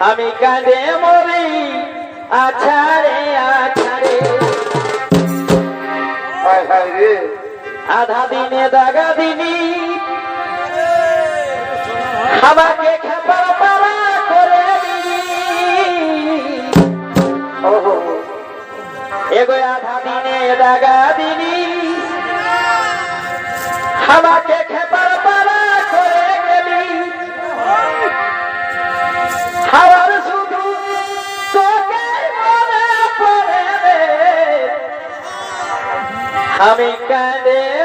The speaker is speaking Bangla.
আমি কাঁদে মরি আছাড়ে আছাড়ে। হায় হায় রে। আধা দিনে দাগা দিনি। আমাকে খেপার পারা করে এগো আধা দিনে দাগা দিনি আমাকে খেপার পারা আমি কাঁদে